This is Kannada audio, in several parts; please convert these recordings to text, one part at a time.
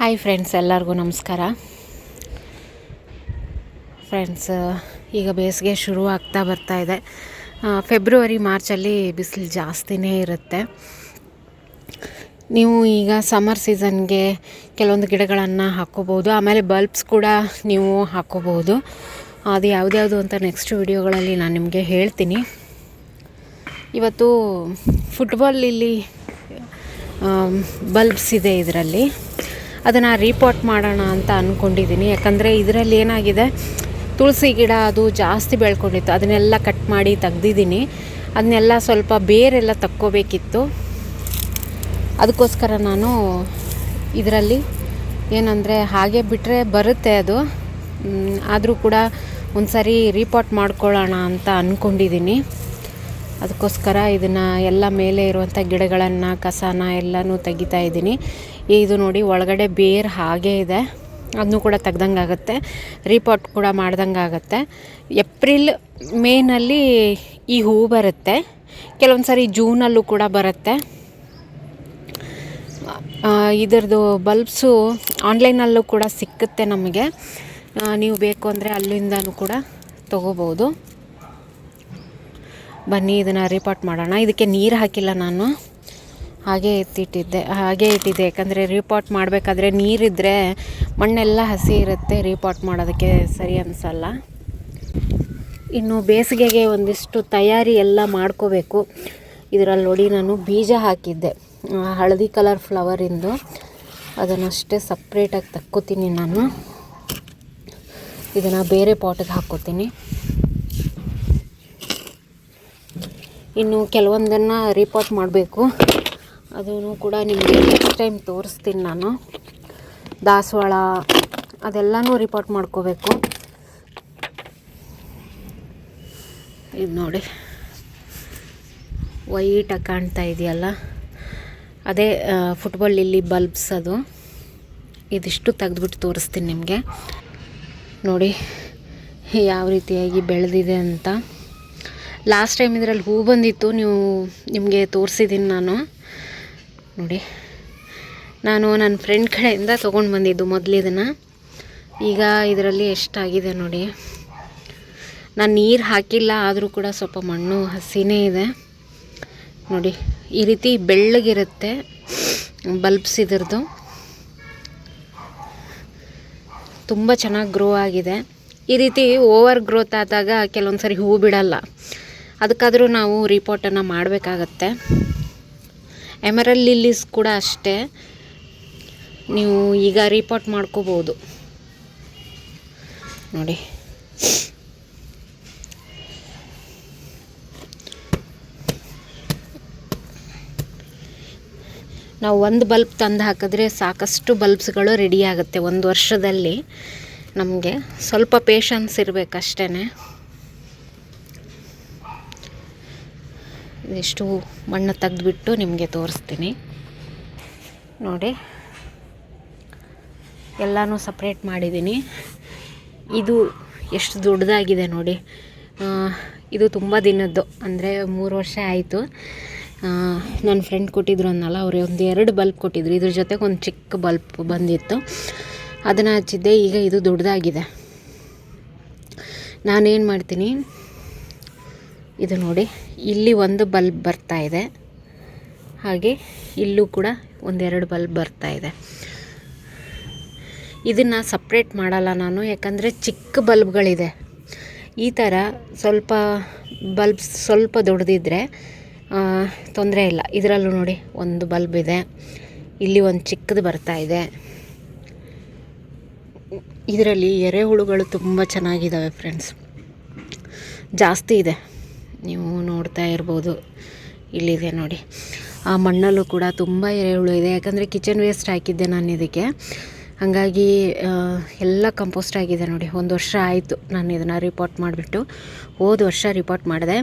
ಹಾಯ್ ಫ್ರೆಂಡ್ಸ್, ಎಲ್ಲರಿಗೂ ನಮಸ್ಕಾರ. ಫ್ರೆಂಡ್ಸ್, ಈಗ ಬೇಸಿಗೆ ಶುರು ಆಗ್ತಾ ಬರ್ತಾ ಇದೆ. ಫೆಬ್ರವರಿ, ಮಾರ್ಚಲ್ಲಿ ಬಿಸಿಲು ಜಾಸ್ತಿನೇ ಇರುತ್ತೆ. ನೀವು ಈಗ ಸಮ್ಮರ್ ಸೀಸನ್ಗೆ ಕೆಲವೊಂದು ಗಿಡಗಳನ್ನು ಹಾಕ್ಕೋಬೋದು ಆಮೇಲೆ ಬಲ್ಬ್ಸ್ ಕೂಡ ನೀವು ಹಾಕ್ಕೋಬೋದು ಅದು ಯಾವುದ್ಯಾವುದು ಅಂತ ನೆಕ್ಸ್ಟ್ ವಿಡಿಯೋಗಳಲ್ಲಿ ನಾನು ನಿಮಗೆ ಹೇಳ್ತೀನಿ. ಇವತ್ತು ಫುಟ್ಬಾಲ್ ಇಲ್ಲಿ ಬಲ್ಬ್ಸ್ ಇದೆ ಇದರಲ್ಲಿ. ಅದನ್ನು ರಿಪೋರ್ಟ್ ಮಾಡೋಣ ಅಂತ ಅಂದ್ಕೊಂಡಿದ್ದೀನಿ ಯಾಕಂದರೆ ಇದರಲ್ಲಿ ಏನಾಗಿದೆ, ತುಳಸಿ ಗಿಡ ಅದು ಜಾಸ್ತಿ ಬೆಳ್ಕೊಂಡಿತ್ತು. ಅದನ್ನೆಲ್ಲ ಕಟ್ ಮಾಡಿ ತೆಗ್ದಿದ್ದೀನಿ ಅದನ್ನೆಲ್ಲ ಸ್ವಲ್ಪ ಬೇರೆಲ್ಲ ತಕ್ಕೋಬೇಕಿತ್ತು. ಅದಕ್ಕೋಸ್ಕರ ನಾನು ಇದರಲ್ಲಿ ಏನಂದರೆ ಹಾಗೆ ಬಿಟ್ಟರೆ ಬರುತ್ತೆ ಅದು. ಆದರೂ ಕೂಡ ಒಂದು ಸರಿ ರೀಪಾಟ್ ಮಾಡ್ಕೊಳ್ಳೋಣ ಅಂತ ಅಂದ್ಕೊಂಡಿದ್ದೀನಿ ಅದಕ್ಕೋಸ್ಕರ ಇದನ್ನು ಎಲ್ಲ ಮೇಲೆ ಇರುವಂಥ ಗಿಡಗಳನ್ನು, ಕಸನ ಎಲ್ಲನೂ ತೆಗಿತಾ ಇದ್ದೀನಿ. ಇದು ನೋಡಿ ಒಳಗಡೆ ಬೇರ್ ಹಾಗೇ ಇದೆ. ಅದನ್ನು ಕೂಡ ತೆಗ್ದಂಗೆ ಆಗುತ್ತೆ ರೀಪಾಟ್ ಕೂಡ ಮಾಡ್ದಂಗೆ ಆಗುತ್ತೆ ಏಪ್ರಿಲ್ ಮೇನಲ್ಲಿ ಈ ಹೂ ಬರುತ್ತೆ. ಕೆಲವೊಂದು ಸಾರಿ ಜೂನಲ್ಲೂ ಕೂಡ ಬರುತ್ತೆ. ಇದರದು ಬಲ್ಬ್ಸು ಆನ್ಲೈನಲ್ಲೂ ಕೂಡ ಸಿಕ್ಕುತ್ತೆ ನಮಗೆ. ನೀವು ಬೇಕು ಅಂದರೆ ಅಲ್ಲಿಂದನೂ ಕೂಡ ತೊಗೋಬೋದು. ಬನ್ನಿ, ಇದನ್ನು ರೀಪಾಟ್ ಮಾಡೋಣ. ಇದಕ್ಕೆ ನೀರು ಹಾಕಿಲ್ಲ ನಾನು. ಹಾಗೆ ಎತ್ತಿಟ್ಟಿದ್ದೆ ಹಾಗೆ ಇಟ್ಟಿದ್ದೆ. ಯಾಕಂದರೆ ರಿಪೋರ್ಟ್ ಮಾಡಬೇಕಾದ್ರೆ ನೀರಿದ್ದರೆ ಮಣ್ಣೆಲ್ಲ ಹಸಿ ಇರುತ್ತೆ ರೀಪಾಟ್ ಮಾಡೋದಕ್ಕೆ ಸರಿ ಅನಿಸಲ್ಲ. ಇನ್ನು ಬೇಸಿಗೆಗೆ ಒಂದಿಷ್ಟು ತಯಾರಿ ಎಲ್ಲ ಮಾಡ್ಕೋಬೇಕು. ಇದರಲ್ಲಿ ನೋಡಿ ನಾನು ಬೀಜ ಹಾಕಿದ್ದೆ. ಹಳದಿ ಕಲರ್ ಫ್ಲವರಿಂದು ಅದನ್ನಷ್ಟೇ ಸಪ್ರೇಟಾಗಿ ತಕ್ಕೋತೀನಿ ನಾನು. ಇದನ್ನು ಬೇರೆ ಪಾಟಿಗೆ ಹಾಕ್ಕೋತೀನಿ. ಇನ್ನು ಕೆಲವೊಂದನ್ನು ರಿಪೋರ್ಟ್ ಮಾಡಬೇಕು. ಅದನ್ನು ಕೂಡ ನಿಮಗೆ ನೆಕ್ಸ್ಟ್ ಟೈಮ್ ತೋರಿಸ್ತೀನಿ ನಾನು. ದಾಸವಾಳ, ಅದೆಲ್ಲನೂ ರಿಪೋರ್ಟ್ ಮಾಡ್ಕೋಬೇಕು. ಇದು ನೋಡಿ. ವೈಟಾಗಿ ಕಾಣ್ತಾ ಇದೆಯಲ್ಲ? ಅದೇ ಫುಟ್ಬಾಲ್ ಇಲ್ಲಿ ಬಲ್ಬ್ಸ್ ಅದು. ಇದಿಷ್ಟು ತೆಗೆದ್ಬಿಟ್ಟು ತೋರಿಸ್ತೀನಿ ನಿಮಗೆ. ನೋಡಿ, ಯಾವ ರೀತಿಯಾಗಿ ಬೆಳೆದಿದೆ ಅಂತ. ಲಾಸ್ಟ್ ಟೈಮ್ ಇದರಲ್ಲಿ ಹೂ ಬಂದಿತ್ತು, ನೀವು ನಿಮಗೆ ತೋರಿಸಿದ್ದೀನಿ ನಾನು. ನೋಡಿ. ನಾನು ನನ್ನ ಫ್ರೆಂಡ್ ಕಡೆಯಿಂದ ತೊಗೊಂಡು ಬಂದಿದ್ದು ಮೊದಲು ಇದನ್ನು. ಈಗ ಇದರಲ್ಲಿ ಎಷ್ಟಾಗಿದೆ ನೋಡಿ. ನಾನು ನೀರು ಹಾಕಿಲ್ಲ, ಆದರೂ ಕೂಡ ಸ್ವಲ್ಪ ಮಣ್ಣು ಹಸಿನೇ ಇದೆ. ನೋಡಿ, ಈ ರೀತಿ ಬೆಳ್ಳಗಿರುತ್ತೆ ಬಲ್ಬ್ಸ್ ಇದ್ರದ್ದು. ತುಂಬ ಚೆನ್ನಾಗಿ ಗ್ರೋ ಆಗಿದೆ. ಈ ರೀತಿ ಓವರ್ ಗ್ರೋತ್ ಆದಾಗ ಕೆಲವೊಂದು ಸರಿ ಹೂ ಬಿಡಲ್ಲ. ಅದಕ್ಕಾದರೂ ನಾವು ರಿಪೋರ್ಟನ್ನು ಮಾಡಬೇಕಾಗತ್ತೆ. ಎಮರಲ್ ಲಿಲ್ಲೀಸ್ ಕೂಡ ಅಷ್ಟೇ. ನೀವು ಈಗ ರಿಪೋರ್ಟ್ ಮಾಡ್ಕೋಬೋದು. ನೋಡಿ. ನಾವು ಒಂದು ಬಲ್ಬ್ ತಂದು ಹಾಕಿದ್ರೆ ಸಾಕಷ್ಟು ಬಲ್ಬ್ಸ್ಗಳು ರೆಡಿ ಆಗುತ್ತೆ ಒಂದು ವರ್ಷದಲ್ಲಿ. ನಮಗೆ ಸ್ವಲ್ಪ ಪೇಷನ್ಸ್ ಇರಬೇಕಷ್ಟೇ ಇದಿಷ್ಟು ಮಣ್ಣು ತೆಗೆದುಬಿಟ್ಟು ನಿಮಗೆ ತೋರಿಸ್ತೀನಿ. ನೋಡಿ, ಎಲ್ಲನೂ ಸಪ್ರೇಟ್ ಮಾಡಿದ್ದೀನಿ. ಇದು ಎಷ್ಟು ದೊಡ್ಡದಾಗಿದೆ ನೋಡಿ. ಇದು ತುಂಬ ದಿನದ್ದು, ಅಂದರೆ ಮೂರು ವರ್ಷ ಆಯಿತು. ನನ್ನ ಫ್ರೆಂಡ್ ಕೊಟ್ಟಿದ್ರು ಅನ್ನಲ್ಲ, ಅವ್ರು ಒಂದು ಎರಡು ಬಲ್ಬ್ ಕೊಟ್ಟಿದ್ರು. ಇದ್ರ ಜೊತೆಗೆ ಒಂದು ಚಿಕ್ಕ ಬಲ್ಬ್ ಬಂದಿತ್ತು. ಅದನ್ನು ಹಚ್ಚಿದ್ದೆ, ಈಗ ಇದು ದೊಡ್ಡದಾಗಿದೆ. ನಾನೇನು ಮಾಡ್ತೀನಿ ಇದು ನೋಡಿ, ಇಲ್ಲಿ ಒಂದು ಬಲ್ಬ್ ಬರ್ತಾ ಇದೆ. ಹಾಗೆ ಇಲ್ಲೂ ಕೂಡ ಒಂದೆರಡು ಬಲ್ಬ್ ಬರ್ತಾ ಇದೆ. ಇದನ್ನು ಸಪ್ರೇಟ್ ಮಾಡಲ್ಲ ನಾನು, ಯಾಕಂದರೆ ಚಿಕ್ಕ ಬಲ್ಬ್ಗಳಿದೆ. ಈ ಥರ ಸ್ವಲ್ಪ ಬಲ್ಬ್ಸ್ ಸ್ವಲ್ಪ ದೊಡ್ಡದಿದ್ದರೆ ತೊಂದರೆ ಇಲ್ಲ. ಇದರಲ್ಲೂ ನೋಡಿ ಒಂದು ಬಲ್ಬ್ ಇದೆ. ಇಲ್ಲಿ ಒಂದು ಚಿಕ್ಕದು ಬರ್ತಾ ಇದೆ. ಇದರಲ್ಲಿ ಎರೆಹುಳುಗಳು ತುಂಬ ಚೆನ್ನಾಗಿದ್ದಾವೆ ಫ್ರೆಂಡ್ಸ್ ಜಾಸ್ತಿ ಇದೆ. ನೀವು ನೋಡ್ತಾ ಇರ್ಬೋದು. ಇಲ್ಲಿದೆ ನೋಡಿ. ಆ ಮಣ್ಣಲ್ಲೂ ಕೂಡ ತುಂಬ ಎರೆಹುಳು ಇದೆ. ಯಾಕಂದರೆ ಕಿಚನ್ ವೇಸ್ಟ್ ಹಾಕಿದ್ದೆ ನಾನು ಇದಕ್ಕೆ. ಹಾಗಾಗಿ ಎಲ್ಲ ಕಂಪೋಸ್ಟ್ ಆಗಿದೆ ನೋಡಿ. ಒಂದು ವರ್ಷ ಆಯಿತು ನಾನು ಇದನ್ನು ರಿಪೋರ್ಟ್ ಮಾಡಿಬಿಟ್ಟು. ಹೋದ ವರ್ಷ ರಿಪೋರ್ಟ್ ಮಾಡಿದೆ.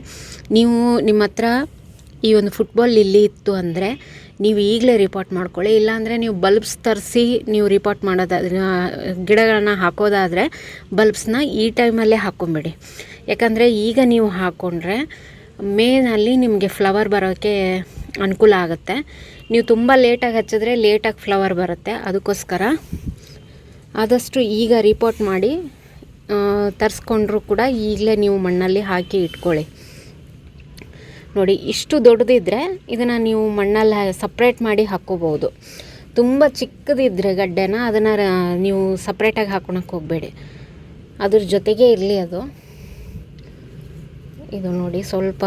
ನೀವು ನಿಮ್ಮ ಹತ್ರ ಈ ಒಂದು ಫುಟ್ಬಾಲ್ ಇಲ್ಲಿ ಇತ್ತು ಅಂದರೆ ನೀವು ಈಗಲೇ ರಿಪೋರ್ಟ್ ಮಾಡ್ಕೊಳ್ಳಿ. ಇಲ್ಲಾಂದರೆ ನೀವು ಬಲ್ಬ್ಸ್ ತರಿಸಿ ನೀವು ರಿಪೋರ್ಟ್ ಮಾಡೋದಾದ್ರೆ ಗಿಡಗಳನ್ನ ಹಾಕೋದಾದರೆ ಬಲ್ಬ್ಸ್ನ ಈ ಟೈಮಲ್ಲೇ ಹಾಕ್ಕೊಂಬಿಡಿ ಯಾಕಂದರೆ ಈಗ ನೀವು ಹಾಕ್ಕೊಂಡ್ರೆ ಮೇನಲ್ಲಿ ನಿಮಗೆ ಫ್ಲವರ್ ಬರೋಕ್ಕೆ ಅನುಕೂಲ ಆಗುತ್ತೆ. ನೀವು ತುಂಬ ಲೇಟಾಗಿ ಹಚ್ಚಿದ್ರೆ ಲೇಟಾಗಿ ಫ್ಲವರ್ ಬರುತ್ತೆ. ಅದಕ್ಕೋಸ್ಕರ ಆದಷ್ಟು ಈಗ ರಿಪೋರ್ಟ್ ಮಾಡಿ ತರಿಸ್ಕೊಂಡ್ರೂ ಕೂಡ ಈಗಲೇ ನೀವು ಮಣ್ಣಲ್ಲಿ ಹಾಕಿ ಇಟ್ಕೊಳ್ಳಿ. ನೋಡಿ, ಇಷ್ಟು ದೊಡ್ಡದಿದ್ದರೆ ಇದನ್ನು ನೀವು ಮಣ್ಣಲ್ಲಿ ಸಪ್ರೇಟ್ ಮಾಡಿ ಹಾಕ್ಕೋಬೋದು ತುಂಬ ಚಿಕ್ಕದಿದ್ದರೆ ಗಡ್ಡೆನ ಅದನ್ನು ನೀವು ಸಪ್ರೇಟಾಗಿ ಹಾಕೊಳಕ್ಕೆ ಹೋಗಬೇಡಿ. ಅದ್ರ ಜೊತೆಗೆ ಇರಲಿ ಅದು. ಇದು ನೋಡಿ, ಸ್ವಲ್ಪ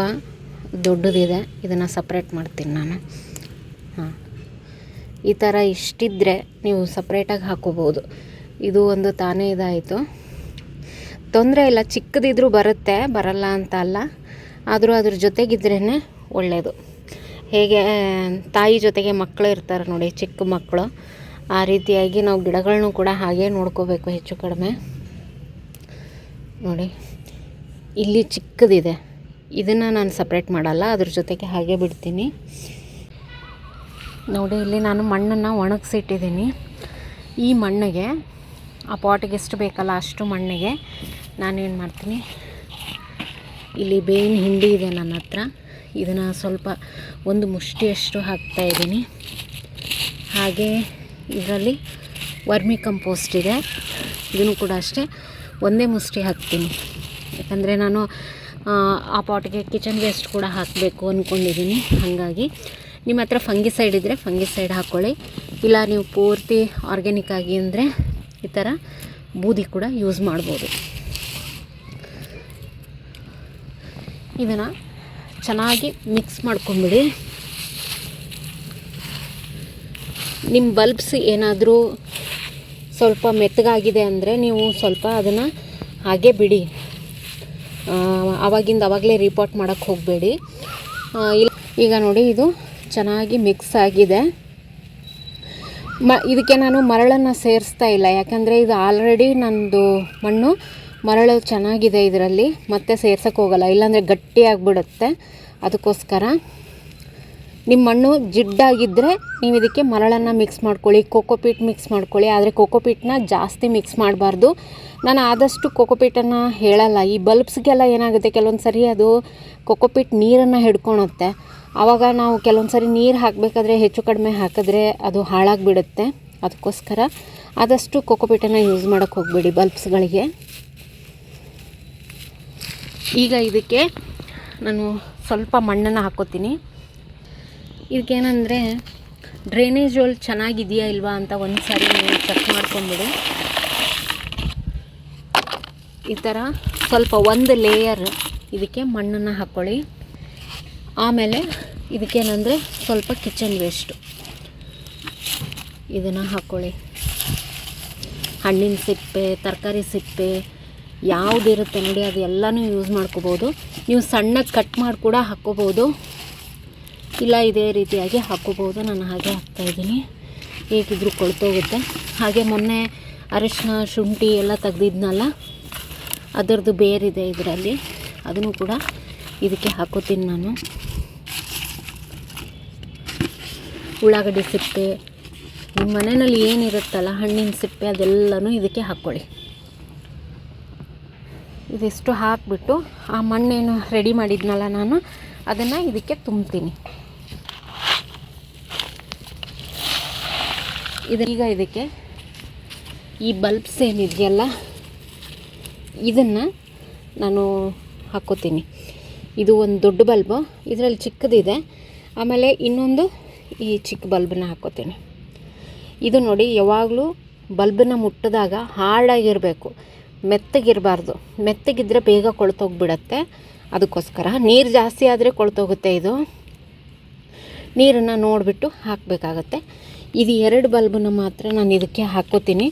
ದೊಡ್ಡದಿದೆ, ಇದನ್ನು ಸಪ್ರೇಟ್ ಮಾಡ್ತೀನಿ ನಾನು. ಹಾಂ. ಈ ಥರ ಇಷ್ಟಿದ್ದರೆ ನೀವು ಸಪ್ರೇಟಾಗಿ ಹಾಕೋಬೋದು ಇದು ಒಂದು ತಾನೇ ಇದಾಯಿತು. ತೊಂದರೆ ಇಲ್ಲ ಚಿಕ್ಕದಿದ್ದರೂ ಬರುತ್ತೆ, ಬರಲ್ಲ ಅಂತ ಅಲ್ಲ. ಆದರೂ ಅದ್ರ ಜೊತೆಗಿದ್ರೇ ಒಳ್ಳೆಯದು ಹೇಗೆ ತಾಯಿ ಜೊತೆಗೆ ಮಕ್ಕಳು ಇರ್ತಾರೆ ನೋಡಿ, ಚಿಕ್ಕ ಮಕ್ಕಳು. ಆ ರೀತಿಯಾಗಿ ನಾವು ಗಿಡಗಳನ್ನು ಕೂಡ ಹಾಗೆ ನೋಡ್ಕೋಬೇಕು ಹೆಚ್ಚು ಕಡಿಮೆ. ನೋಡಿ, ಇಲ್ಲಿ ಚಿಕ್ಕದಿದೆ. ಇದನ್ನು ನಾನು ಸಪ್ರೇಟ್ ಮಾಡಲ್ಲ, ಅದ್ರ ಜೊತೆಗೆ ಹಾಗೆ ಬಿಡ್ತೀನಿ. ನೋಡಿ, ಇಲ್ಲಿ ನಾನು ಮಣ್ಣನ್ನು ಒಣಗಿಸಿಟ್ಟಿದ್ದೀನಿ. ಈ ಮಣ್ಣಿಗೆ, ಆ ಪಾಟಿಗೆ ಎಷ್ಟು ಬೇಕಲ್ಲ ಅಷ್ಟು ಮಣ್ಣಿಗೆ ನಾನೇನು ಮಾಡ್ತೀನಿ ಇಲ್ಲಿ ಬೇವಿನ ಹಿಂಡಿ ಇದೆ ನನ್ನ ಹತ್ರ. ಇದನ್ನು ಸ್ವಲ್ಪ ಒಂದು ಮುಷ್ಟಿಯಷ್ಟು ಹಾಕ್ತಾ ಇದ್ದೀನಿ. ಹಾಗೆ ಇದರಲ್ಲಿ ವರ್ಮಿ ಕಂಪೋಸ್ಟ್ ಇದೆ. ಇದನ್ನು ಕೂಡ ಅಷ್ಟೇ ಒಂದೇ ಮುಷ್ಟಿ ಹಾಕ್ತೀನಿ. ಯಾಕಂದರೆ ನಾನು ಆ, ಪಾಟ್ಗೆ ಕಿಚನ್ ವೇಸ್ಟ್ ಕೂಡ ಹಾಕಬೇಕು ಅಂದ್ಕೊಂಡಿದ್ದೀನಿ ಹಾಗಾಗಿ ನಿಮ್ಮ ಹತ್ರ ಫಂಗಿಸೈಡ್ ಇದ್ದರೆ ಫಂಗಿಸೈಡ್ ಹಾಕ್ಕೊಳ್ಳಿ ಇಲ್ಲ ನೀವು ಪೂರ್ತಿ ಆರ್ಗ್ಯಾನಿಕ್ ಆಗಿ ಅಂದರೆ ಈ ಥರ ಬೂದಿ ಕೂಡ ಯೂಸ್ ಮಾಡ್ಬೋದು. ಇದನ್ನು ಚೆನ್ನಾಗಿ ಮಿಕ್ಸ್ ಮಾಡ್ಕೊಂಬಿಡಿ. ನಿಮ್ಮ ಬಲ್ಬ್ಸ್ ಏನಾದರೂ ಸ್ವಲ್ಪ ಮೆತ್ತಗಾಗಿದೆ ಅಂದರೆ ನೀವು ಸ್ವಲ್ಪ ಅದನ್ನು ಹಾಗೆ ಬಿಡಿ. ಆವಾಗಿಂದ ಆವಾಗಲೇ ರಿಪೋರ್ಟ್ ಮಾಡೋಕ್ಕೆ ಹೋಗಬೇಡಿ. ಈಗ ನೋಡಿ ಇದು ಚೆನ್ನಾಗಿ ಮಿಕ್ಸ್ ಆಗಿದೆ. ಮ ಇದಕ್ಕೆ ನಾನು ಮರಳನ್ನು ಸೇರಿಸ್ತಾ ಇಲ್ಲ. ಯಾಕಂದರೆ ಇದು ಆಲ್ರೆಡಿ ನನ್ನದು ಮಣ್ಣು. ಮರಳು ಚೆನ್ನಾಗಿದೆ ಇದರಲ್ಲಿ, ಮತ್ತೆ ಸೇರ್ಸೋಕ್ಕೆ ಹೋಗಲ್ಲ, ಇಲ್ಲಾಂದರೆ ಗಟ್ಟಿಯಾಗಿಬಿಡುತ್ತೆ ಅದಕ್ಕೋಸ್ಕರ ನಿಮ್ಮ ಮಣ್ಣು ಜಿಡ್ಡಾಗಿದ್ದರೆ ನೀವು ಇದಕ್ಕೆ ಮರಳನ್ನು ಮಿಕ್ಸ್ ಮಾಡ್ಕೊಳ್ಳಿ ಕೋಕೋಪೀಟ್ ಮಿಕ್ಸ್ ಮಾಡ್ಕೊಳ್ಳಿ. ಆದರೆ ಕೋಕೋಪೀಟ್ನ ಜಾಸ್ತಿ ಮಿಕ್ಸ್ ಮಾಡಬಾರ್ದು. ನಾನು ಆದಷ್ಟು ಕೋಕೋಪೀಟನ್ನು ಹೇಳಲ್ಲ. ಈ ಬಲ್ಬ್ಸ್ಗೆಲ್ಲ ಏನಾಗುತ್ತೆ? ಕೆಲವೊಂದು ಸರಿ ಅದು ಕೋಕೋಪೀಟ್ ನೀರನ್ನು ಹಿಡ್ಕೊಳತ್ತೆ ಆವಾಗ ನಾವು ಕೆಲವೊಂದು ಸರಿ ನೀರು ಹಾಕಬೇಕಾದ್ರೆ ಹೆಚ್ಚು ಕಡಿಮೆ ಹಾಕಿದ್ರೆ ಅದು ಹಾಳಾಗಿಬಿಡುತ್ತೆ. ಅದಕ್ಕೋಸ್ಕರ ಆದಷ್ಟು ಕೋಕೋಪೀಟನ್ನು ಯೂಸ್ ಮಾಡೋಕ್ಕೆ ಹೋಗಬೇಡಿ ಬಲ್ಬ್ಸ್ಗಳಿಗೆ ಈಗ ಇದಕ್ಕೆ ನಾನು ಸ್ವಲ್ಪ ಮಣ್ಣನ್ನು ಹಾಕೋತೀನಿ. ಇದಕ್ಕೇನೆಂದರೆ ಡ್ರೈನೇಜ್ ಹೋಲ್ ಚೆನ್ನಾಗಿದೆಯಾ ಇಲ್ವಾ ಅಂತ ಒಂದು ಸಾರಿ ನೀವು ಚೆಕ್ ಮಾಡ್ಕೊಂಬಿಡಿ. ಈ ಥರ ಸ್ವಲ್ಪ ಒಂದು ಲೇಯರ್ ಇದಕ್ಕೆ ಮಣ್ಣನ್ನು ಹಾಕ್ಕೊಳ್ಳಿ ಆಮೇಲೆ ಇದಕ್ಕೇನಂದರೆ ಸ್ವಲ್ಪ ಕಿಚನ್ ವೇಸ್ಟು ಇದನ್ನು ಹಾಕ್ಕೊಳ್ಳಿ ಹಣ್ಣಿನ ಸಿಪ್ಪೆ, ತರಕಾರಿ ಸಿಪ್ಪೆ ಯಾವುದಿರುತ್ತೆ ನೋಡಿ, ಅದು ಎಲ್ಲನೂ ಯೂಸ್ ಮಾಡ್ಕೋಬೋದು. ನೀವು ಸಣ್ಣಗೆ ಕಟ್ ಮಾಡಿ ಕೂಡ ಹಾಕ್ಕೋಬೋದು ಇಲ್ಲ ಇದೇ ರೀತಿಯಾಗಿ ಹಾಕ್ಕೋಬೋದು ನಾನು ಹಾಗೆ ಹಾಕ್ತಾಯಿದ್ದೀನಿ ಹೇಗಿದ್ರೂ ಕೊಳ್ತೋಗುತ್ತೆ. ಹಾಗೆ ಮೊನ್ನೆ ಅರಿಶಿನ ಶುಂಠಿ ಎಲ್ಲ ತೆಗ್ದಿದ್ನಲ್ಲ, ಅದರದ್ದು ಬೇರಿದೆ ಇದರಲ್ಲಿ. ಅದನ್ನು ಕೂಡ ಇದಕ್ಕೆ ಹಾಕೋತೀನಿ ನಾನು. ಉಳ್ಳಾಗಡ್ಡಿ ಸಿಪ್ಪೆ. ನಿಮ್ಮ ಮನೆಯಲ್ಲಿ ಏನಿರುತ್ತಲ್ಲ, ಹಣ್ಣಿನ ಸಿಪ್ಪೆ ಅದೆಲ್ಲನೂ ಇದಕ್ಕೆ ಹಾಕ್ಕೊಳ್ಳಿ. ಇದಿಷ್ಟು ಹಾಕಿಬಿಟ್ಟು ಆ ಮಣ್ಣೇನು ರೆಡಿ ಮಾಡಿದ್ನಲ್ಲ ನಾನು, ಅದನ್ನು ಇದಕ್ಕೆ ತುಂಬ್ತೀನಿ. ಇದೀಗ ಇದಕ್ಕೆ ಈ ಬಲ್ಬ್ಸ್ ಏನಿದೆಯಲ್ಲ, ಇದನ್ನು ನಾನು ಹಾಕೋತೀನಿ. ಇದು ಒಂದು ದೊಡ್ಡ ಬಲ್ಬು ಇದರಲ್ಲಿ ಚಿಕ್ಕದಿದೆ. ಆಮೇಲೆ ಇನ್ನೊಂದು ಈ ಚಿಕ್ಕ ಬಲ್ಬನ್ನ ಹಾಕೋತೀನಿ. ಇದು ನೋಡಿ, ಯಾವಾಗಲೂ ಬಲ್ಬನ್ನ ಮುಟ್ಟಿದಾಗ ಹಾರ್ಡಾಗಿರಬೇಕು. ಮೆತ್ತಗಿರಬಾರ್ದು. ಮೆತ್ತಗಿದ್ರೆ ಬೇಗ ಕೊಳ್ತೋಗ್ಬಿಡತ್ತೆ. ಅದಕ್ಕೋಸ್ಕರ ನೀರು ಜಾಸ್ತಿ ಆದರೆ ಕೊಳ್ತೋಗುತ್ತೆ ಇದು. ನೀರನ್ನು ನೋಡಿಬಿಟ್ಟು ಹಾಕಬೇಕಾಗತ್ತೆ. ಇದು ಎರಡು ಬಲ್ಬನ್ನು ಮಾತ್ರ ನಾನು ಇದಕ್ಕೆ ಹಾಕ್ಕೋತೀನಿ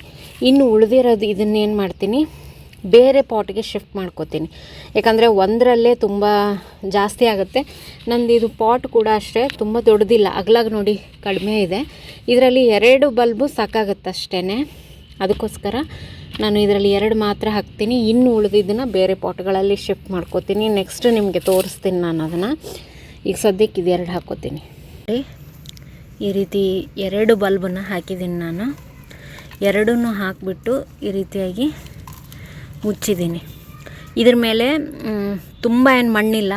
ಇನ್ನು ಉಳಿದಿರೋದು ಇದನ್ನೇನು ಮಾಡ್ತೀನಿ? ಬೇರೆ ಪಾಟ್ಗೆ ಶಿಫ್ಟ್ ಮಾಡ್ಕೋತೀನಿ. ಯಾಕಂದರೆ ಒಂದರಲ್ಲೇ ತುಂಬ ಜಾಸ್ತಿ ಆಗುತ್ತೆ. ನಂದು ಇದು ಪಾಟ್ ಕೂಡ ಅಷ್ಟೇ, ತುಂಬ ದೊಡ್ಡದಿಲ್ಲ. ಅಗ್ಲಾಗ ನೋಡಿ ಕಡಿಮೆ ಇದೆ. ಇದರಲ್ಲಿ ಎರಡು ಬಲ್ಬು ಸಾಕಾಗುತ್ತೆ ಅಷ್ಟೇ ಅದಕ್ಕೋಸ್ಕರ ನಾನು ಇದರಲ್ಲಿ ಎರಡು ಮಾತ್ರ ಹಾಕ್ತೀನಿ. ಇನ್ನು ಉಳಿದಿದ್ದನ್ನು ಬೇರೆ ಪಾಟ್ಗಳಲ್ಲಿ ಶಿಫ್ಟ್ ಮಾಡ್ಕೋತೀನಿ. ನೆಕ್ಸ್ಟ್ ನಿಮಗೆ ತೋರಿಸ್ತೀನಿ ನಾನು ಅದನ್ನು. ಈಗ ಸದ್ಯಕ್ಕೆ ಇದು ಎರಡು ಹಾಕ್ಕೋತೀನಿ. ನೋಡಿ, ಈ ರೀತಿ ಎರಡು ಬಲ್ಬನ್ನು ಹಾಕಿದ್ದೀನಿ ನಾನು. ಎರಡನ್ನೂ ಹಾಕಿಬಿಟ್ಟು ಈ ರೀತಿಯಾಗಿ ಮುಚ್ಚಿದ್ದೀನಿ. ಇದ್ರ ಮೇಲೆ ತುಂಬ ಏನು ಮಣ್ಣಿಲ್ಲ.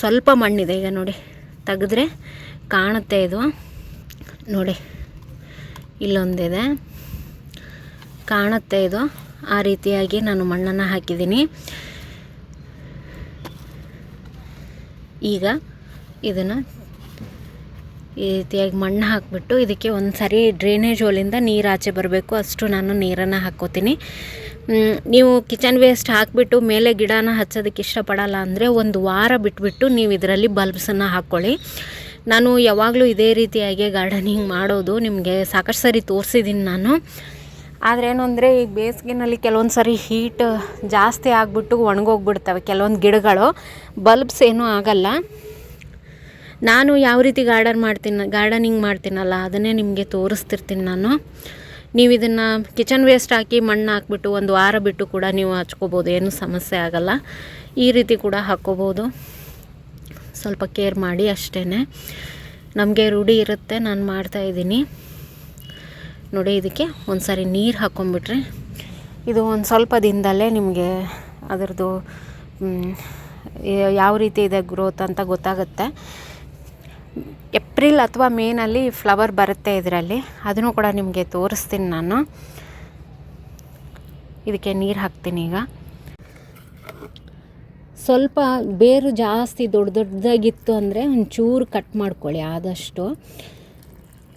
ಸ್ವಲ್ಪ ಮಣ್ಣಿದೆ. ಈಗ ನೋಡಿ ತೆಗೆದ್ರೆ ಕಾಣುತ್ತೆ ಇದು. ನೋಡಿ ಇಲ್ಲೊಂದಿದೆ. ಕಾಣುತ್ತೆ ಇದು. ಆ ರೀತಿಯಾಗಿ ನಾನು ಮಣ್ಣನ್ನು ಹಾಕಿದ್ದೀನಿ. ಈಗ ಇದನ್ನು ಈ ರೀತಿಯಾಗಿ ಮಣ್ಣು ಹಾಕಿಬಿಟ್ಟು ಇದಕ್ಕೆ ಒಂದು ಸರಿ ಡ್ರೈನೇಜ್ ಹೋಲಿಂದ ನೀರು ಆಚೆ ಬರಬೇಕು. ಅಷ್ಟು ನಾನು ನೀರನ್ನು ಹಾಕ್ಕೋತೀನಿ ನೀವು ಕಿಚನ್ ವೇಸ್ಟ್ ಹಾಕಿಬಿಟ್ಟು ಮೇಲೆ ಗಿಡನ ಹಚ್ಚೋದಕ್ಕೆ ಇಷ್ಟಪಡಲ್ಲ ಅಂದರೆ ಒಂದು ವಾರ ಬಿಟ್ಬಿಟ್ಟು ನೀವು ಇದರಲ್ಲಿ ಬಲ್ಬ್ಸನ್ನು ಹಾಕ್ಕೊಳ್ಳಿ ನಾನು ಯಾವಾಗಲೂ ಇದೇ ರೀತಿಯಾಗಿ ಗಾರ್ಡನಿಂಗ್ ಮಾಡೋದು ನಿಮಗೆ ಸಾಕಷ್ಟು ಸರಿ ತೋರಿಸಿದ್ದೀನಿ ನಾನು. ಆದರೆ ಏನು ಅಂದರೆ ಈಗ ಬೇಸಿಗೆನಲ್ಲಿ ಕೆಲವೊಂದು ಸರಿ ಹೀಟ್ ಜಾಸ್ತಿ ಆಗಿಬಿಟ್ಟು ಒಣಗೋಗ್ಬಿಡ್ತವೆ. ಕೆಲವೊಂದು ಗಿಡಗಳು ಬಲ್ಬ್ಸ್ ಏನೂ ಆಗಲ್ಲ. ನಾನು ಯಾವ ರೀತಿ ಗಾರ್ಡನ್ ಮಾಡ್ತೀನಿ ಗಾರ್ಡನಿಂಗ್ ಮಾಡ್ತೀನಲ್ಲ, ಅದನ್ನೇ ನಿಮಗೆ ತೋರಿಸ್ತಿರ್ತೀನಿ ನಾನು. ನೀವು ಇದನ್ನು ಕಿಚನ್ ವೇಸ್ಟ್ ಹಾಕಿ ಮಣ್ಣು ಹಾಕ್ಬಿಟ್ಟು ಒಂದು ವಾರ ಬಿಟ್ಟು ಕೂಡ ನೀವು ಹಚ್ಕೋಬೋದು, ಏನೂ ಸಮಸ್ಯೆ ಆಗಲ್ಲ. ಈ ರೀತಿ ಕೂಡ ಹಾಕ್ಕೋಬೋದು. ಸ್ವಲ್ಪ ಕೇರ್ ಮಾಡಿ ಅಷ್ಟೇ ನಮಗೆ ರೂಢಿ ಇರುತ್ತೆ, ನಾನು ಮಾಡ್ತಾಯಿದ್ದೀನಿ ನೋಡಿ, ಇದಕ್ಕೆ ಒಂದು ಸಾರಿ ನೀರು ಹಾಕ್ಕೊಂಬಿಟ್ರೆ ಇದು ಒಂದು ಸ್ವಲ್ಪ ದಿನದಲ್ಲೇ ನಿಮಗೆ ಅದರದ್ದು ಯಾವ ರೀತಿ ಇದೆ ಗ್ರೋತ್ ಅಂತ ಗೊತ್ತಾಗುತ್ತೆ. ಏಪ್ರಿಲ್ ಅಥವಾ ಮೇನಲ್ಲಿ ಫ್ಲವರ್ ಬರುತ್ತೆ ಇದರಲ್ಲಿ. ಅದನ್ನು ಕೂಡ ನಿಮಗೆ ತೋರಿಸ್ತೀನಿ ನಾನು. ಇದಕ್ಕೆ ನೀರು ಹಾಕ್ತೀನಿ ಈಗ. ಸ್ವಲ್ಪ ಬೇರು ಜಾಸ್ತಿ ದೊಡ್ಡ ದೊಡ್ಡದಾಗಿತ್ತು ಅಂದರೆ ಒಂಚೂರು ಕಟ್ ಮಾಡ್ಕೊಳ್ಳಿ ಆದಷ್ಟು.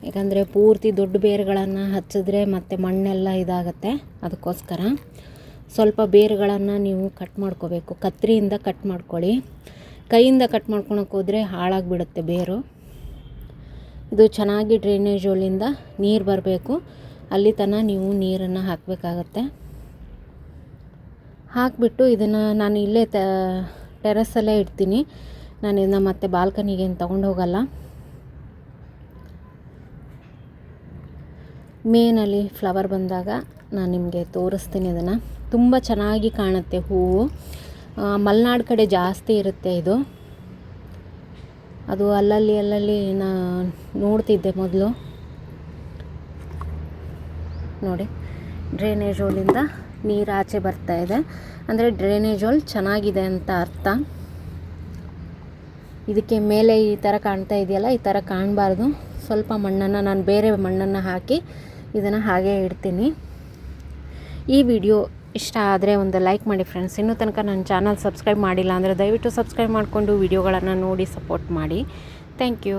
ಯಾಕಂದರೆ ಪೂರ್ತಿ ದೊಡ್ಡ ಬೇರುಗಳನ್ನು ಹಚ್ಚಿದ್ರೆ ಮತ್ತು ಮಣ್ಣೆಲ್ಲ ಇದಾಗುತ್ತೆ ಅದಕ್ಕೋಸ್ಕರ. ಸ್ವಲ್ಪ ಬೇರುಗಳನ್ನು ನೀವು ಕಟ್ ಮಾಡ್ಕೋಬೇಕು. ಕತ್ತರಿಯಿಂದ ಕಟ್ ಮಾಡ್ಕೊಳ್ಳಿ. ಕೈಯಿಂದ ಕಟ್ ಮಾಡ್ಕೊಳಕ್ಕೆ ಹೋದರೆ ಹಾಳಾಗಿಬಿಡುತ್ತೆ ಬೇರು. ಇದು ಚೆನ್ನಾಗಿ ಡ್ರೈನೇಜ್ ಹೋಲಿಂದ ನೀರು ಬರಬೇಕು. ಅಲ್ಲಿ ತನಕ ನೀವು ನೀರನ್ನು ಹಾಕಬೇಕಾಗತ್ತೆ. ಹಾಕಿಬಿಟ್ಟು ಇದನ್ನು ನಾನು ಇಲ್ಲೇ ತ ಇಡ್ತೀನಿ. ನಾನು ಇದನ್ನ ಮತ್ತೆ ಬಾಲ್ಕನಿಗೆ ಏನು ತೊಗೊಂಡು ಹೋಗಲ್ಲ. ಮೇನಲ್ಲಿ ಫ್ಲವರ್ ಬಂದಾಗ ನಾನು ನಿಮಗೆ ತೋರಿಸ್ತೀನಿ ಅದನ್ನು. ತುಂಬ ಚೆನ್ನಾಗಿ ಕಾಣುತ್ತೆ ಹೂವು. ಮಲೆನಾಡು ಕಡೆ ಜಾಸ್ತಿ ಇರುತ್ತೆ ಇದು. ಅದು ಅಲ್ಲಲ್ಲಿ ಅಲ್ಲಲ್ಲಿ ನಾ ನೋಡ್ತಿದ್ದೆ ಮೊದಲು. ನೋಡಿ ಡ್ರೈನೇಜ್ ಹೋಲಿಂದ ನೀರು ಆಚೆ ಬರ್ತಾ ಇದೆ. ಅಂದರೆ ಡ್ರೈನೇಜ್ ಹೋಲ್ ಚೆನ್ನಾಗಿದೆ ಅಂತ ಅರ್ಥ. ಇದಕ್ಕೆ ಮೇಲೆ ಈ ಥರ ಕಾಣ್ತಾ ಇದೆಯಲ್ಲ, ಈ ಥರ ಕಾಣಬಾರ್ದು. ಸ್ವಲ್ಪ ಮಣ್ಣನ್ನು, ನಾನು ಬೇರೆ ಮಣ್ಣನ್ನು ಹಾಕಿ ಇದನ್ನು ಹಾಗೆ ಇಡ್ತೀನಿ. ಈ ವಿಡಿಯೋ ಇಷ್ಟ ಆದರೆ ಒಂದು ಲೈಕ್ ಮಾಡಿ ಫ್ರೆಂಡ್ಸ್ ಇನ್ನೂ ತನಕ ನನ್ನ ಚಾನಲ್ ಸಬ್ಸ್ಕ್ರೈಬ್ ಮಾಡಿಲ್ಲ ಅಂದರೆ ದಯವಿಟ್ಟು ಸಬ್ಸ್ಕ್ರೈಬ್ ಮಾಡಿಕೊಂಡು ವಿಡಿಯೋಗಳನ್ನು ನೋಡಿ ಸಪೋರ್ಟ್ ಮಾಡಿ. Thank you